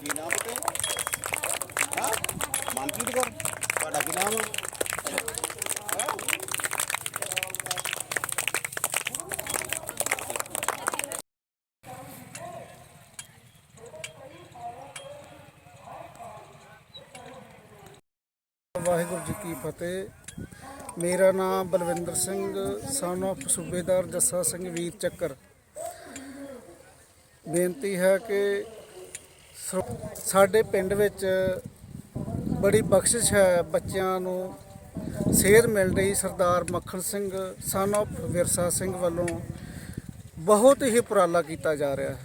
ਕੀ ਨਾਮ ਤੇ ਹਾਂ ਮਨਪ੍ਰੀਤ ਕੌਰ ਤੁਹਾਡਾ ਕੀ ਨਾਮ ਆ ਵਾਹਿਗੁਰੂ ਜੀ ਕੀ ਫਤਿਹ। ਮੇਰਾ ਨਾਮ ਬਲਵਿੰਦਰ ਸਿੰਘ ਸਨ of ਸੂਬੇਦਾਰ ਜੱਸਾ ਸਿੰਘ ਵੀਰ ਚੱਕਰ। ਬੇਨਤੀ ਹੈ ਕਿ ਸਰ- ਸਾਡੇ ਪਿੰਡ ਵਿੱਚ ਬੜੀ ਬਖਸ਼ਿਸ਼ ਹੈ ਬੱਚਿਆਂ ਨੂੰ। ਸੇਧ ਮਿਲ ਰਹੀ ਸਰਦਾਰ ਮੱਖਣ ਸਿੰਘ ਸਨ of ਵਿਰਸਾ ਸਿੰਘ ਵੱਲੋਂ। ਬਹੁਤ ਹੀ ਉਪਰਾਲਾ ਕੀਤਾ ਜਾ ਰਿਹਾ ਹੈ।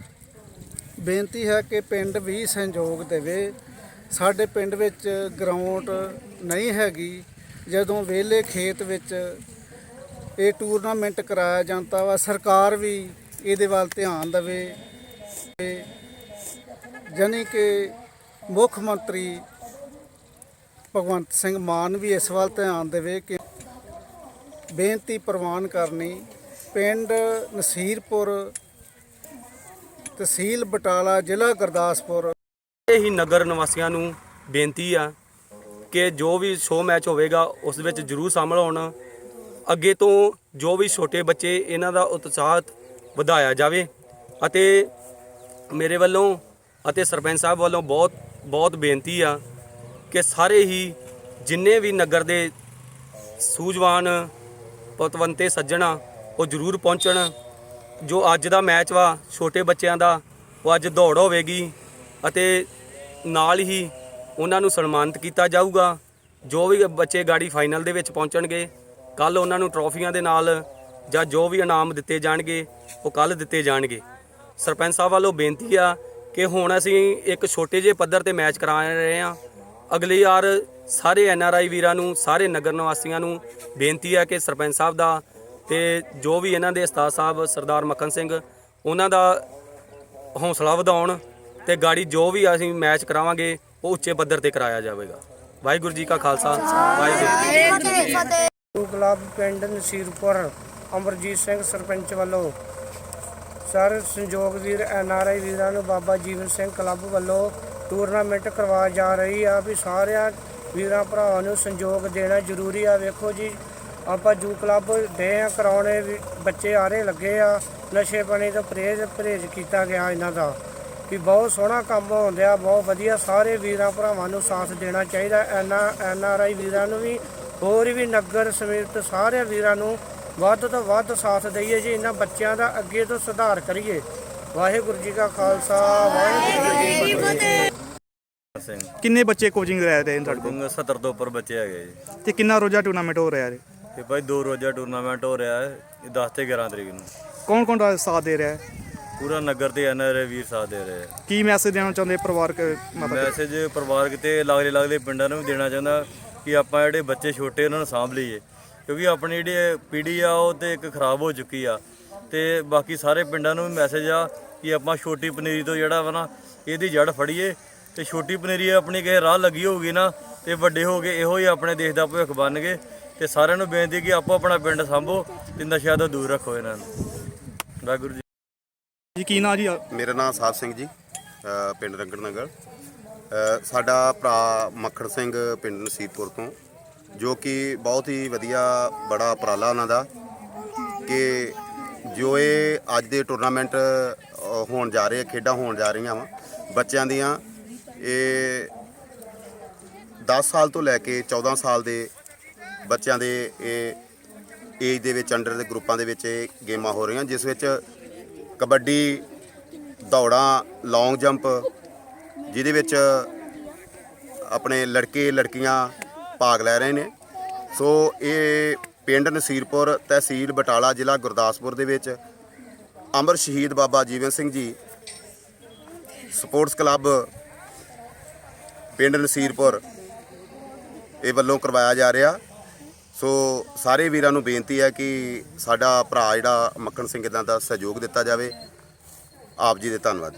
ਬੇਨਤੀ ਹੈ ਕਿ ਪਿੰਡ ਵੀ ਸਹਿਯੋਗ ਦੇਵੇ। ਸਾਡੇ ਪਿੰਡ ਵਿੱਚ ਗਰਾਊਂਡ ਨਹੀਂ ਹੈਗੀ। ਜਦੋਂ ਵਿਹਲੇ ਖੇਤ ਵਿੱਚ ਇਹ ਟੂਰਨਾਮੈਂਟ ਕਰਾਇਆ ਜਾਂਦਾ ਵਾ, ਸਰਕਾਰ ਵੀ ਇਹਦੇ ਵੱਲ ਧਿਆਨ ਦੇਵੇ। ਤੇ ਜਾਣੀ ਕਿ ਮੁੱਖ ਮੰਤਰੀ ਭਗਵੰਤ ਸਿੰਘ ਮਾਨ ਵੀ ਇਸ ਵੱਲ ਧਿਆਨ ਦੇਵੇ ਕਿ ਬੇਨਤੀ ਪ੍ਰਵਾਨ ਕਰਨੀ ਪਿੰਡ ਨਸੀਰਪੁਰ ਤਹਿਸੀਲ ਬਟਾਲਾ ਜ਼ਿਲ੍ਹਾ ਗੁਰਦਾਸਪੁਰ ਹੀ ਨਗਰ ਨਿਵਾਸੀਆਂ ਨੂੰ ਬੇਨਤੀ ਆ ਕਿ ਜੋ ਵੀ ਸ਼ੋਅ ਮੈਚ ਹੋਵੇਗਾ, ਉਸ ਵਿੱਚ ਜਰੂਰ ਸ਼ਾਮਲ ਹੋਣ। ਅੱਗੇ ਤੋਂ ਜੋ ਵੀ ਛੋਟੇ ਬੱਚੇ ਇਹਨਾਂ ਦਾ ਉਤਸ਼ਾਹ ਵਧਾਇਆ ਜਾਵੇ ਅਤੇ ਮੇਰੇ ਵੱਲੋਂ ਅਤੇ ਸਰਪੰਚ ਸਾਹਿਬ ਵੱਲੋਂ ਬਹੁਤ ਬਹੁਤ ਬੇਨਤੀ ਆ ਕਿ ਸਾਰੇ ਹੀ ਜਿੰਨੇ ਵੀ ਨਗਰ ਦੇ ਸੂਝਵਾਨ ਪਤਵੰਤੇ ਸੱਜਣਾ ਉਹ ਜਰੂਰ ਪਹੁੰਚਣ। ਜੋ ਅੱਜ ਦਾ ਮੈਚ ਵਾ, ਛੋਟੇ ਬੱਚਿਆਂ ਦਾ, ਉਹ ਅੱਜ ਦੌੜ ਹੋਵੇਗੀ ਅਤੇ ਨਾਲ ਹੀ ਉਹਨਾਂ ਨੂੰ ਸਨਮਾਨਿਤ ਕੀਤਾ ਜਾਊਗਾ। ਜੋ ਵੀ ਬੱਚੇ ਗਾੜੀ ਫਾਈਨਲ ਦੇ ਵਿੱਚ ਪਹੁੰਚਣਗੇ ਕੱਲ ਉਹਨਾਂ ਨੂੰ ਟਰੋਫੀਆਂ ਦੇ ਨਾਲ ਜਾਂ ਜੋ ਵੀ ਇਨਾਮ ਦਿੱਤੇ ਜਾਣਗੇ, ਉਹ ਕੱਲ ਦਿੱਤੇ ਜਾਣਗੇ। ਸਰਪੰਚ ਸਾਹਿਬ ਵੱਲੋਂ ਬੇਨਤੀ ਆ ਕਿ ਹੁਣ ਅਸੀਂ ਇੱਕ ਛੋਟੇ ਜਿਹੇ ਪੱਧਰ ਤੇ ਮੈਚ ਕਰਾ ਰਹੇ ਹਾਂ। ਅਗਲੀ ਵਾਰ ਸਾਰੇ ਐਨ ਆਰ ਆਈ ਵੀਰਾਂ ਨੂੰ ਸਾਰੇ ਨਗਰ ਨਿਵਾਸੀਆਂ ਨੂੰ ਬੇਨਤੀ ਆ ਕਿ ਸਰਪੰਚ ਸਾਹਿਬ ਦਾ ਤੇ ਜੋ ਵੀ ਇਹਨਾਂ ਦੇ ਉਸਤਾਦ ਸਾਹਿਬ ਸਰਦਾਰ ਮੱਖਣ ਸਿੰਘ ਉਹਨਾਂ ਦਾ ਹੌਸਲਾ ਵਧਾਉਣ ਤੇ ਗਾੜੀ ਜੋ ਵੀ ਅਸੀਂ ਮੈਚ ਕਰਾਵਾਂਗੇ ਉਹ ਉੱਚੇ ਪੱਧਰ ਤੇ ਕਰਾਇਆ ਜਾਵੇਗਾ। ਵਾਹਿਗੁਰੂ ਜੀ ਕਾ ਖਾਲਸਾ ਵਾਹਿਗੁਰੂ ਜੀ ਕੀ ਫਤਿਹ। ਕਲੱਬ ਪਿੰਡ ਨਸੀਰਪੁਰ ਅਮਰਜੀਤ ਸਿੰਘ ਸਰਪੰਚ ਵੱਲੋਂ ਸਰ, ਸੰਯੋਗ ਵੀਰ, ਐਨ ਆਰ ਆਈ ਵੀਰਾਂ ਨੂੰ ਬਾਬਾ ਜੀਵਨ ਸਿੰਘ ਕਲੱਬ ਵੱਲੋਂ ਟੂਰਨਾਮੈਂਟ ਕਰਵਾ ਜਾ ਰਹੀ ਆ ਵੀ ਸਾਰਿਆਂ ਵੀਰਾਂ ਭਰਾਵਾਂ ਨੂੰ ਸੰਯੋਗ ਦੇਣਾ ਜ਼ਰੂਰੀ ਆ। ਵੇਖੋ ਜੀ, ਆਪਾਂ ਜੂ ਕਲੱਬ ਦੇ ਆ, ਕਰਾਉਣੇ ਵੀ ਬੱਚੇ ਆਰੇ ਲੱਗੇ ਆ। ਨਸ਼ੇ ਪਾਣੀ ਤੋਂ ਪਰਹੇਜ਼ ਪਰਹੇਜ਼ ਕੀਤਾ ਗਿਆ ਇਹਨਾਂ ਦਾ। ਵੀ ਬਹੁਤ ਸੋਹਣਾ ਕੰਮ ਹੁੰਦਿਆ ਬਹੁਤ ਵਧੀਆ ਸਾਰੇ ਵੀਰਾਂ ਭਰਾਵਾਂ ਨੂੰ ਸਾਥ ਦੇਣਾ ਚਾਹੀਦਾ। ਐਨ ਐਨ ਆਰ ਆਈ ਵੀਰਾਂ ਨੂੰ ਵੀ, ਹੋਰ ਵੀ ਨਗਰ ਸਮੇਤ ਸਾਰੇ ਵੀਰਾਂ ਨੂੰ ਵੱਧ ਤੋਂ ਵੱਧ ਸਾਥ ਦਈਏ ਜੀ ਇਹਨਾਂ ਬੱਚਿਆਂ ਦਾ ਅੱਗੇ ਤੋਂ ਸੁਧਾਰ ਕਰੀਏ। ਵਾਹਿਗੁਰੂ ਜੀ ਕਾ ਖਾਲਸਾ ਵਾਹਿਗੁਰੂ ਜੀ ਕੀ ਫਤਿਹ। ਸਿੰਘ। ਕਿੰਨੇ ਬੱਚੇ ਕੋਚਿੰਗ ਲੈ ਰਹੇ ਨੇ ਤੁਹਾਡੇ ਕੋਲ? ਕੋਲ 70 ਤੋਂ ਉੱਪਰ ਬੱਚੇ ਹੈਗੇ ਜੀ। ਤੇ ਕਿੰਨਾ ਰੋਜ਼ਾ ਟੂਰਨਾਮੈਂਟ ਹੋ ਰਿਹਾ ਹੈ ਤੇ ਭਾਈ ਦੋ ਰੋਜ਼ਾ ਟੂਰਨਾਮੈਂਟ ਹੋ ਰਿਹਾ ਹੈ ਇਹ 10 ਤੇ 11 ਤਰੀਕ ਨੂੰ। ਕੌਣ ਕੌਣ ਦਾ ਸਾਥ ਦੇ ਰਿਹਾ ਹੈ? ਪੂਰਾ ਨਗਰ ਤੇ ਐਨਆਰਏ ਵੀਰ ਸਾਥ ਦੇ ਰਹੇ ਆ ਕੀ ਮੈਸੇਜ ਦੇਣਾ ਚਾਹੁੰਦੇ ਪਰਿਵਾਰਕ ਮਤਲਬ ਮੈਸੇਜ ਪਰਿਵਾਰਕ ਤੇ ਲਾਗਲੇ ਲਾਗਲੇ ਪਿੰਡਾਂ ਨੂੰ ਵੀ ਦੇਣਾ ਚਾਹੁੰਦਾ ਕਿ ਆਪਾਂ ਜਿਹੜੇ ਬੱਚੇ ਛੋਟੇ ਉਹਨਾਂ ਨੂੰ ਸਾਂਭ ਲਈਏ। ਕਿਉਂਕਿ ਆਪਣੀ ਜਿਹੜੀ ਪੀੜ੍ਹੀ ਆ ਉਹ ਤੇ ਇੱਕ ਖਰਾਬ ਹੋ ਚੁੱਕੀ ਆ। ਤੇ ਬਾਕੀ ਸਾਰੇ ਪਿੰਡਾਂ ਨੂੰ ਵੀ ਮੈਸੇਜ ਆ ਕਿ ਆਪਾਂ ਛੋਟੀ ਪਨੀਰੀ ਤੋਂ ਜਿਹੜਾ ਵਾ ਨਾ ਇਹਦੀ ਜੜ ਫੜੀਏ। ਤੇ ਛੋਟੀ ਪਨੀਰੀ ਆਪਣੀ ਕਿਸੇ ਰਾਹ ਲੱਗੀ ਹੋਊਗੀ ਨਾ ਤੇ ਵੱਡੇ ਹੋ ਕੇ ਇਹੋ ਹੀ ਆਪਣੇ ਦੇਸ਼ ਦਾ ਭਵਿੱਖ ਬਣਨਗੇ ਤੇ ਸਾਰਿਆਂ ਨੂੰ ਬੇਨਤੀ ਕਿ ਆਪੋ ਆਪਣਾ ਪਿੰਡ ਸੰਭੋ ਤੇ ਨਸ਼ਿਆਂ ਤੋਂ ਦੂਰ ਰੱਖੋ ਇਹਨਾਂ ਨੂੰ। ਵਾਹਿਗੁਰੂ ਜੀ ਜੀ ਕੀ ਨਾਂ ਜੀ? ਮੇਰਾ ਨਾਮ ਸਾਹਿਬ ਸਿੰਘ ਜੀ ਅ, ਪਿੰਡ ਰੰਗੜ ਨਗਰ। ਅ, ਸਾਡਾ ਭਰਾ ਮੱਖਣ ਸਿੰਘ ਪਿੰਡ ਨਸੀਬਪੁਰ ਤੋਂ ਜੋ ਕਿ ਬਹੁਤ ਹੀ ਵਧੀਆ ਬੜਾ ਉਪਰਾਲਾ ਉਹਨਾਂ ਦਾ ਕਿ ਜੋ ਇਹ ਅੱਜ ਦੇ ਟੂਰਨਾਮੈਂਟ ਹੋਣ ਜਾ ਰਹੇ ਖੇਡਾਂ ਹੋਣ ਜਾ ਰਹੀਆਂ ਵਾ, ਬੱਚਿਆਂ ਦੀਆਂ, ਇਹ 10 ਸਾਲ ਤੋਂ ਲੈ ਕੇ 14 ਸਾਲ ਦੇ ਬੱਚਿਆਂ ਦੇ ਇਹ ਏਜ ਦੇ ਵਿੱਚ ਅੰਡਰ ਦੇ ਗਰੁੱਪਾਂ ਦੇ ਵਿੱਚ ਇਹ ਗੇਮਾਂ ਹੋ ਰਹੀਆਂ, ਜਿਸ ਵਿੱਚ ਕਬੱਡੀ, ਦੌੜਾਂ ਲੌਂਗ ਜੰਪ ਜਿਹਦੇ ਵਿੱਚ ਆਪਣੇ ਲੜਕੇ, ਲੜਕੀਆਂ ਭਾਗ ਲੈ ਰਹੇ ਨੇ। ਸੋ ਇਹ ਪਿੰਡ ਨਸੀਰਪੁਰ ਤਹਿਸੀਲ ਬਟਾਲਾ ਜ਼ਿਲ੍ਹਾ ਗੁਰਦਾਸਪੁਰ ਦੇ ਵਿੱਚ ਅਮਰ ਸ਼ਹੀਦ ਬਾਬਾ ਜੀਵਨ ਸਿੰਘ ਜੀ ਸਪੋਰਟਸ ਕਲੱਬ ਪਿੰਡ ਨਸੀਰਪੁਰ ਇਹ ਵੱਲੋਂ ਕਰਵਾਇਆ ਜਾ ਰਿਹਾ। ਸੋ ਸਾਰੇ ਵੀਰਾਂ ਨੂੰ ਬੇਨਤੀ ਹੈ ਕਿ ਸਾਡਾ ਭਰਾ ਜਿਹੜਾ ਮੱਖਣ ਸਿੰਘ ਇਹਨਾਂ ਦਾ ਸਹਿਯੋਗ ਦਿੱਤਾ ਜਾਵੇ। ਆਪ ਜੀ ਦੇ ਧੰਨਵਾਦ।